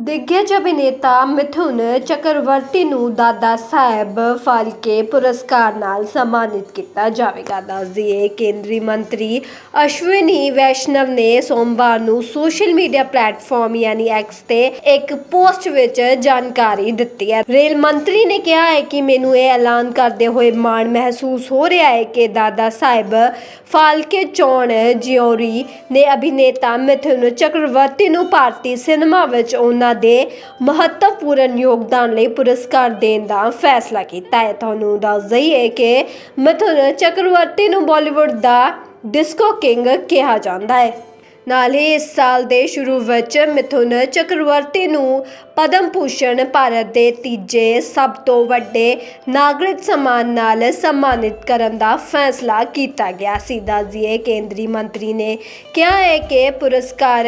ਦਿੱਗਜ ਅਭਿਨੇਤਾ ਮਿਥੁਨ ਚੱਕਰਵਰਤੀ ਨੂੰ ਦਾਦਾ ਸਾਹਿਬ ਫਾਲਕੇ ਪੁਰਸਕਾਰ ਨਾਲ ਸਨਮਾਨਿਤ ਕੀਤਾ ਜਾਵੇਗਾ। ਦੱਸ ਦਈਏ, ਕੇਂਦਰੀ ਮੰਤਰੀ ਅਸ਼ਵਿਨੀ ਵੈਸ਼ਨਵ ਨੇ ਸੋਮਵਾਰ ਨੂੰ ਸੋਸ਼ਲ ਮੀਡੀਆ ਪਲੇਟਫਾਰਮ ਯਾਨੀ ਐਕਸ ਤੇ ਇੱਕ ਪੋਸਟ ਵਿੱਚ ਜਾਣਕਾਰੀ ਦਿੱਤੀ ਹੈ। ਰੇਲ ਮੰਤਰੀ ਨੇ ਕਿਹਾ ਹੈ ਕਿ ਮੈਨੂੰ ਇਹ ਐਲਾਨ ਕਰਦੇ ਹੋਏ ਮਾਣ ਮਹਿਸੂਸ ਹੋ ਰਿਹਾ ਹੈ ਕਿ ਦਾਦਾ ਸਾਹਿਬ ਫਾਲਕੇ ਚੋਣ ਜਿਉਰੀ ਨੇ ਅਭਿਨੇਤਾ ਮਿਥੁਨ ਚੱਕਰਵਰਤੀ ਨੂੰ ਭਾਰਤੀ ਸਿਨੇਮਾ ਵਿੱਚ ਉਹਨਾਂ ਦੇ ਮਹੱਤਵਪੂਰਨ ਯੋਗਦਾਨ ਲਈ ਪੁਰਸਕਾਰ ਦੇਣ ਦਾ ਫੈਸਲਾ ਕੀਤਾ ਹੈ। ਤੁਹਾਨੂੰ ਦੱਸ ਦਈਏ ਕਿ ਮਿਥੁਨ ਚੱਕਰਵਰਤੀ ਨੂੰ ਬਾਲੀਵੁੱਡ ਦਾ ਡਿਸਕੋ ਕਿੰਗ ਕਿਹਾ ਜਾਂਦਾ ਹੈ। ਨਾਲ ਹੀ ਇਸ ਸਾਲ ਦੇ ਸ਼ੁਰੂ ਵਿੱਚ ਮਿਥੁਨ ਚੱਕਰਵਰਤੀ ਨੂੰ ਪਦਮ ਭੂਸ਼ਣ ਭਾਰਤ ਦੇ ਤੀਜੇ ਸਭ ਤੋਂ ਵੱਡੇ ਨਾਗਰਿਕ ਸਨਮਾਨ ਨਾਲ ਸਨਮਾਨਿਤ ਕਰਨ ਦਾ ਫੈਸਲਾ ਕੀਤਾ ਗਿਆ ਸੀ। ਦੱਸਦੀਏ, ਕੇਂਦਰੀ ਮੰਤਰੀ ਨੇ ਕਿਹਾ ਹੈ ਕਿ ਪੁਰਸਕਾਰ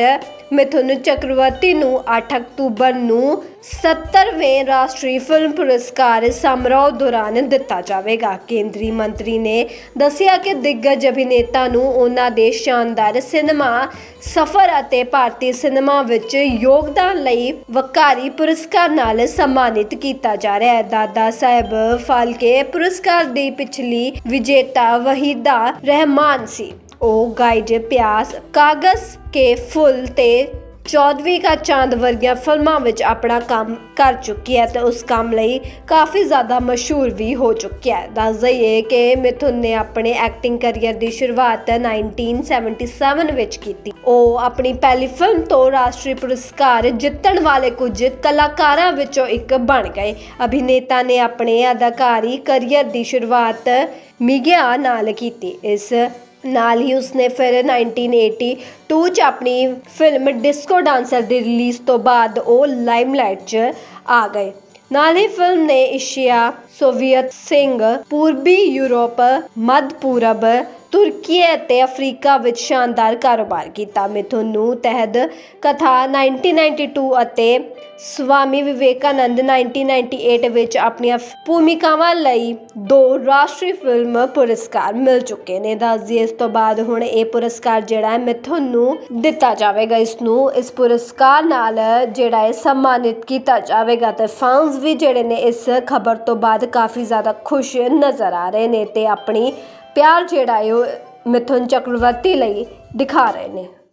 ਮਿਥੁਨ ਚੱਕਰਵਰਤੀ ਨੂੰ 8 ਅਕਤੂਬਰ ਨੂੰ 70ਵੇਂ ਰਾਸ਼ਟਰੀ ਫਿਲਮ ਪੁਰਸਕਾਰ ਸਮਾਰੋਹ ਦੌਰਾਨ ਦਿੱਤਾ ਜਾਵੇਗਾ। ਕੇਂਦਰੀ ਮੰਤਰੀ ਨੇ ਦੱਸਿਆ ਕਿ ਦਿੱਗਜ ਅਭਿਨੇਤਾ ਨੂੰ ਉਹਨਾਂ ਦੇ ਸ਼ਾਨਦਾਰ ਸਿਨੇਮਾ ਸਫ਼ਰ ਅਤੇ ਭਾਰਤੀ ਸਿਨੇਮਾ ਵਿੱਚ ਯੋਗਦਾਨ ਲਈ ਵਕਾਰੀ ਪੁਰਸਕਾਰ ਨਾਲ ਸਨਮਾਨਿਤ ਕੀਤਾ ਜਾ ਰਿਹਾ ਹੈ। ਦਾਦਾ ਸਾਹਿਬ ਫਾਲਕੇ ਪੁਰਸਕਾਰ ਦੀ ਪਿਛਲੀ ਵਿਜੇਤਾ ਵਹੀਦਾ ਰਹਿਮਾਨ ਸੀ। ਉਹ ਗਾਈਡ ਪਿਆਸ, ਕਾਗਜ਼ ਕੇ ਫੁੱਲ ਤੇ ਚੌਦਵੀਂ ਕਾ ਚਾਂਦ ਵਰਗੀਆਂ ਫਿਲਮਾਂ ਵਿੱਚ ਆਪਣਾ ਕੰਮ ਕਰ ਚੁੱਕੀ ਹੈ ਤੇ ਉਸ ਕੰਮ ਲਈ ਕਾਫੀ ਜ਼ਿਆਦਾ ਮਸ਼ਹੂਰ ਵੀ ਹੋ ਚੁੱਕਿਆ ਹੈ। ਦੱਸ ਦਈਏ ਕਿ ਮਿਥੁਨ ਨੇ ਆਪਣੇ ਐਕਟਿੰਗ ਕੈਰੀਅਰ ਦੀ ਸ਼ੁਰੂਆਤ 1977 ਵਿੱਚ ਕੀਤੀ। ਉਹ ਆਪਣੀ ਪਹਿਲੀ ਫਿਲਮ ਤੋਂ ਰਾਸ਼ਟਰੀ ਪੁਰਸਕਾਰ ਜਿੱਤਣ ਵਾਲੇ ਕੁਝ ਕਲਾਕਾਰਾਂ ਵਿੱਚੋਂ ਇੱਕ ਬਣ ਗਏ। ਅਭਿਨੇਤਾ ਨੇ ਆਪਣੇ ਅਦਾਕਾਰੀ ਕੈਰੀਅਰ ਦੀ ਸ਼ੁਰੂਆਤ ਮਿਗਿਆ ਨਾਲ ਕੀਤੀ। ਇਸ ਨਾਲ ਹੀ ਉਸਨੇ ਫਿਰ 1982 ਚ ਆਪਣੀ ਫਿਲਮ ਡਿਸਕੋ ਡਾਂਸਰ ਦੀ ਰਿਲੀਜ਼ ਤੋਂ ਬਾਅਦ ਉਹ ਲਾਈਮਲਾਈਟ 'ਚ ਆ ਗਏ। ਨਾਲ ਹੀ ਫਿਲਮ ਨੇ ਏਸ਼ੀਆ, ਸੋਵੀਅਤ ਸਿੰਘ ਪੂਰਬੀ ਯੂਰਪ, ਮੱਧ ਪੂਰਬ ਤੁਰਕੀ ਅਤੇ ਅਫਰੀਕਾ ਵਿੱਚ ਸ਼ਾਨਦਾਰ ਕਾਰੋਬਾਰ ਕੀਤਾ। ਮਿਥੁਨ ਨੂੰ ਤਹਿਦ ਕਥਾ 1992 ਅਤੇ ਸਵਾਮੀ ਵਿਵੇਕਾਨੰਦ 1998 ਵਿੱਚ ਆਪਣੀਆਂ ਭੂਮਿਕਾਵਾਂ ਲਈ ਦੋ ਰਾਸ਼ਟਰੀ ਫਿਲਮ ਪੁਰਸਕਾਰ ਮਿਲ ਚੁੱਕੇ ਨੇ। ਦੱਸਦੀ ਇਸ ਤੋਂ ਬਾਅਦ ਹੁਣ ਇਹ ਪੁਰਸਕਾਰ ਜਿਹੜਾ ਹੈ ਮਿਥੁਨ ਨੂੰ ਦਿੱਤਾ ਜਾਵੇਗਾ। ਇਸ ਨੂੰ ਇਸ ਪੁਰਸਕਾਰ ਨਾਲ ਜਿਹੜਾ ਹੈ ਸਨਮਾਨਿਤ ਕੀਤਾ ਜਾਵੇਗਾ ਤੇ ਫੈਨਸ ਵੀ ਜਿਹੜੇ ਨੇ, ਇਸ ਖਬਰ ਤੋਂ ਬਾਅਦ ਕਾਫੀ ਜ਼ਿਆਦਾ ਖੁਸ਼ ਨਜ਼ਰ ਆ ਰਹੇ ਨੇ ਤੇ ਆਪਣੀ ਪਿਆਰ ਜਿਹੜਾ ਹੈ ਉਹ ਮਿਥੁਨ ਚੱਕਰਵਰਤੀ ਲਈ ਦਿਖਾ ਰਹੇ ਨੇ।